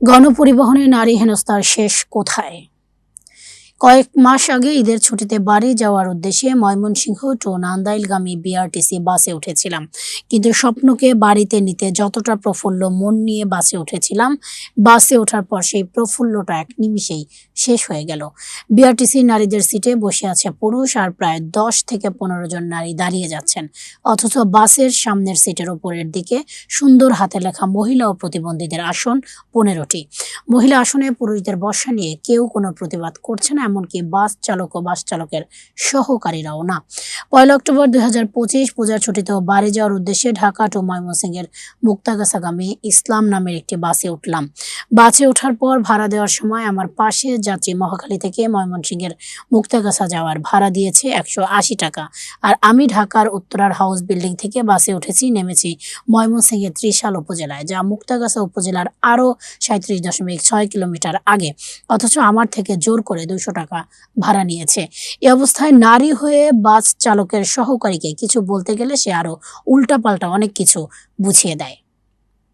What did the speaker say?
গণপরিবহনে নারী হেনস্থার শেষ কোথায়? কয়েক মাস আগে ঈদের ছুটিতে বাড়ি যাওয়ার উদ্দেশ্যে ময়মনসিংহ টু নান্দাইলগামী বিআরটিসি বাসে উঠেছিলাম। কিন্তু স্বপ্নকে বাড়িতে নিতে যতটা প্রফুল্ল মন নিয়ে বাসে উঠেছিলাম, বাসে ওঠার পর সেই প্রফুল্লটা এক নিমিষেই শেষ হয়ে গেল। বিআরটিসি নারীদের সিটে বসে আছে পুরুষ আর প্রায় দশ থেকে পনেরো জন নারী দাঁড়িয়ে যাচ্ছেন। অথচ বাসের সামনের সিটের ওপরের দিকে সুন্দর হাতে লেখা মহিলা ও প্রতিবন্ধীদের আসন পনেরোটি। মহিলা আসনে পুরুষদের বসা নিয়ে কেউ কোনো প্রতিবাদ করছে না এমনকি বাস চালক ও বাস চালকের সহকারীরাও না। পয়লা অক্টোবর দুই পঁচিশ পূজার ছুটিতেও বাড়ি যাওয়ার উদ্দেশ্যে ঢাকা টু ময়মনসিংহের মুক্তাগাছাগামী ইসলাম নামের একটি বাসে উঠলাম। বাসে ওঠার পর ভাড়া দেওয়ার সময় আমার পাশে যাত্রী মহাখালী থেকে ময়মনসিংহের মুক্তাগাছা যাওয়ার ভাড়া দিয়েছে একশো আশি টাকা। আর আমি ঢাকার উত্তরার হাউস বিল্ডিং থেকে বাসে উঠেছি, নেমেছি ময়মনসিংহের ত্রিশাল উপজেলায়, যা মুক্তাগাছা উপজেলার আরও সাঁত্রিশ দশমিক ছয় কিলোমিটার আগে। অথচ আমার থেকে জোর করে দুশো টাকা ভাড়া নিয়েছে। এ অবস্থায় নারী হয়ে বাস চালকের সহকারীকে কিছু বলতে গেলে সে আরও উল্টাপাল্টা অনেক কিছু বুঝিয়ে দেয়।